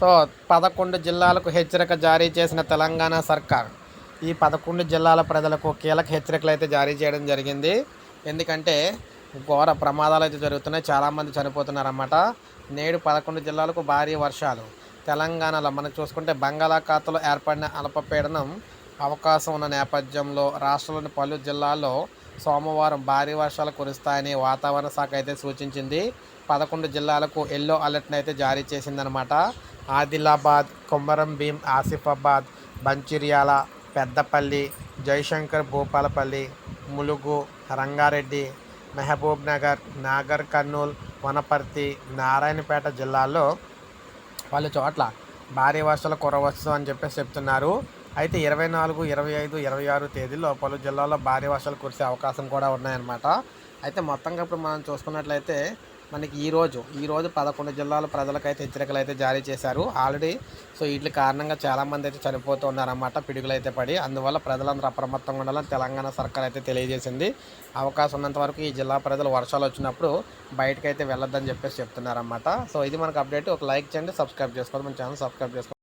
So పదకొండు జిల్లాలకు హెచ్చరిక జారీ చేసిన తెలంగాణ సర్కార్ ఈ పదకొండు జిల్లాల ప్రజలకు కీలక హెచ్చరికలు అయితే జారీ చేయడం జరిగింది. ఎందుకంటే ఘోర ప్రమాదాలు అయితే జరుగుతున్నాయి. చాలామంది చనిపోతున్నారన్నమాట. నేడు పదకొండు జిల్లాలకు భారీ వర్షాలు. తెలంగాణలో మనం చూసుకుంటే బంగాళాఖాతంలో ఏర్పడిన అల్పపీడనం అవకాశం ఉన్న నేపథ్యంలో రాష్ట్రంలోని పలు జిల్లాల్లో సోమవారం భారీ వర్షాలు కురుస్తాయని వాతావరణ శాఖ అయితే సూచించింది. పదకొండు జిల్లాలకు ఎల్లో అలర్ట్ని అయితే జారీ చేసిందనమాట ఆదిలాబాద్ కొమరం భీం ఆసిఫాబాద్ మంచిర్యాల పెద్దపల్లి జయశంకర్ భూపాలపల్లి ములుగు రంగారెడ్డి మహబూబ్ నగర్ నాగర్ కర్నూల్ వనపర్తి నారాయణపేట జిల్లాల్లో పలు చోట్ల భారీ వర్షాలు కురవచ్చు అని చెప్పేసి చెప్తున్నారు. అయితే ఇరవై నాలుగు ఇరవై ఐదు ఇరవై ఆరు తేదీల్లో పలు జిల్లాల్లో భారీ వర్షాలు కురిసే అవకాశం కూడా ఉన్నాయన్నమాట. అయితే మొత్తంగా ఇప్పుడు మనం చూసుకున్నట్లయితే మనకి ఈరోజు ఈరోజు ఈ రోజు పదకొండు జిల్లాల ప్రజలకైతే హెచ్చరికలు అయితే జారీ చేశారు. ఆల్రెడీ సో వీటి కారణంగా చాలామంది అయితే చనిపోతున్నారన్నమాట పిడుగులు అయితే పడి. అందువల్ల ప్రజలందరూ అప్రమత్తంగా ఉండాలని తెలంగాణ సర్కార్ అయితే తెలియజేసింది. అవకాశం ఉన్నంత వరకు ఈ జిల్లా ప్రజలు వర్షాలు వచ్చినప్పుడు బయటకు అయితే వెళ్ళొద్దని చెప్పేసి చెప్తున్నారన్నమాట. సో ఇది మనకు అప్డేట్ ఒక లైక్ చేయండి సబ్స్క్రైబ్ చేసుకోండి. మన ఛానల్ సబ్స్క్రైబ్ చేసుకోండి.